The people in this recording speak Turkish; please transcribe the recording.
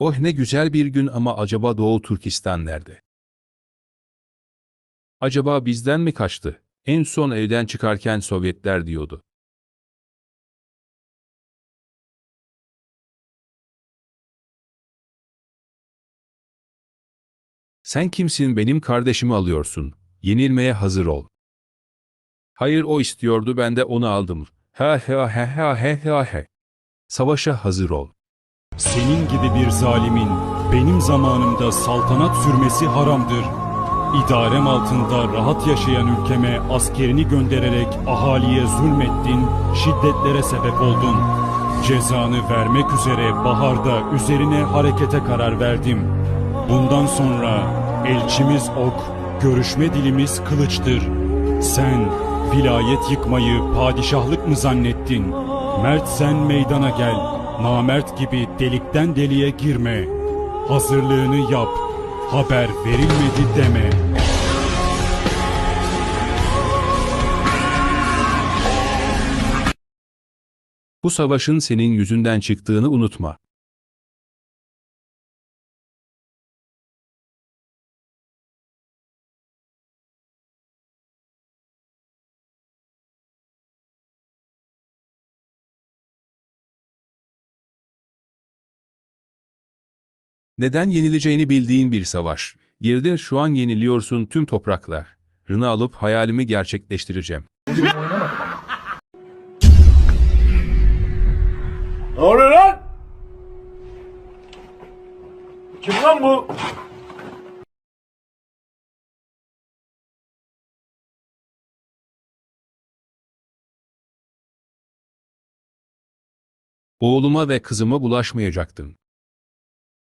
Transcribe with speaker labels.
Speaker 1: Oh ne güzel bir gün ama acaba Doğu Türkistan nerede? Acaba bizden mi kaçtı? En son evden çıkarken Sovyetler diyordu. Sen kimsin benim kardeşimi alıyorsun? Yenilmeye hazır ol. Hayır o istiyordu ben de onu aldım. Ha ha ha ha ha ha ha. Savaşa hazır ol.
Speaker 2: Senin gibi bir zalimin benim zamanımda saltanat sürmesi haramdır. İdarem altında rahat yaşayan ülkeme askerini göndererek ahaliye zulmettin, şiddetlere sebep oldun. Cezanı vermek üzere baharda üzerine harekete karar verdim. Bundan sonra elçimiz ok, görüşme dilimiz kılıçtır. Sen vilayet yıkmayı padişahlık mı zannettin? Mert sen meydana gel. Namert gibi delikten deliğe girme. Hazırlığını yap. Haber verilmedi deme.
Speaker 1: Bu savaşın senin yüzünden çıktığını unutma. Neden yenileceğini bildiğin bir savaş. Geride şu an yeniliyorsun tüm topraklar. Rını alıp hayalimi gerçekleştireceğim.
Speaker 3: Ne oluyor lan? Kim lan bu?
Speaker 1: Oğluma ve kızıma bulaşmayacaktın.